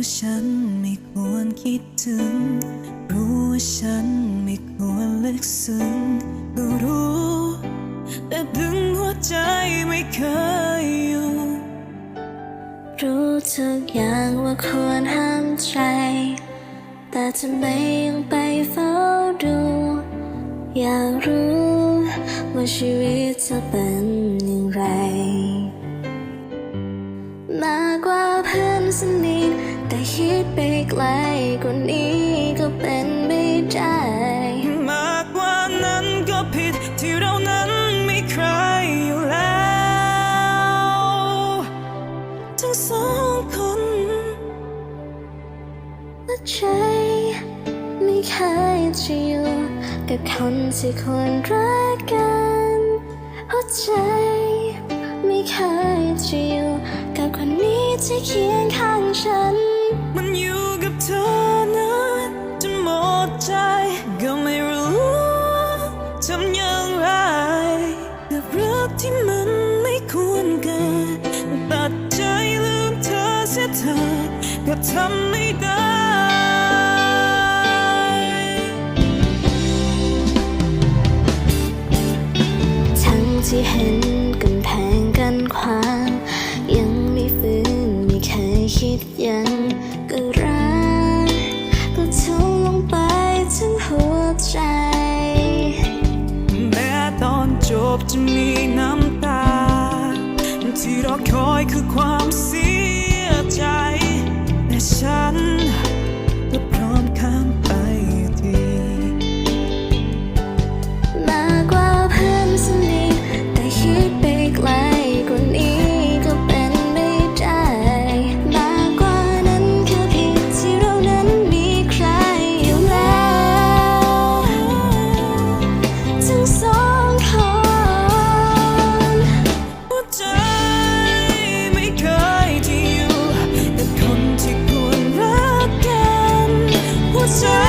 ว่าฉันไม่ควรคิดถึง รู้ว่าฉันไม่ควรลึกซึ้งก็รู้ แต่ดึงหัวใจไม่เคยอยู่ รู้ทุกอย่างว่าควรห้ามใจ แต่ทำไมยังไปเฝ้าดู อยากรู้ว่าชีวิตจะเป็นอย่างไร มากกว่าเพื่อนสนิท คิดไปไกลกว่านี้ก็เป็นไม่ได้ มากกว่านั้นก็ผิดที่เรานั้นไม่ใครอยู่แล้ว ทั้งสองคนและใจไม่เคยจะอยู่กับคนที่ควรรักกันหัวใจไม่เคยจะอยู่กับคนนี้ที่เคียงข้างฉันมัน อยู่กับเธอนั้นจนหมดใจก็ไม่รู้ทำอย่างไรกับรักที่มันไม่ควรเกิดตัดใจลืมเธอเสียเธอก็ทำ ยังก็รักก็ทุ่มลงไปทั้งหัวใจ แม้ตอนจบจะมีน้ำตา ที่รอคอยคือความเสียใจแต่ฉัน หั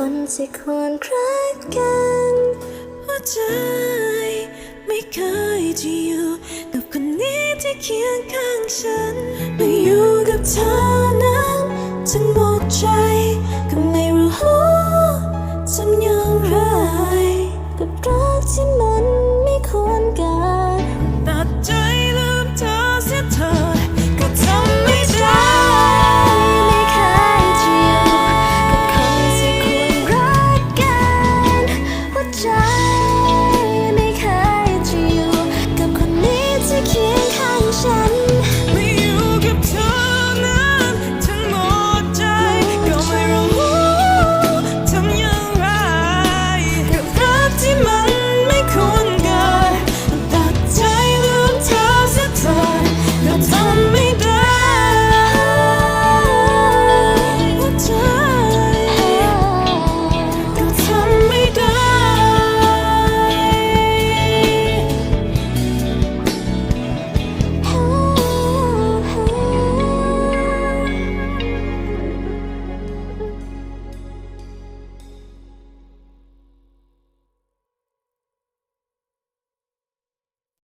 คนที่ควรรักกันหัวใจไม่เคยจะอยู่กับคนนี้ที่เคียงข้างฉันไม่อยู่กับเธอนั้นทั้งหมดใจก็ไม่รู้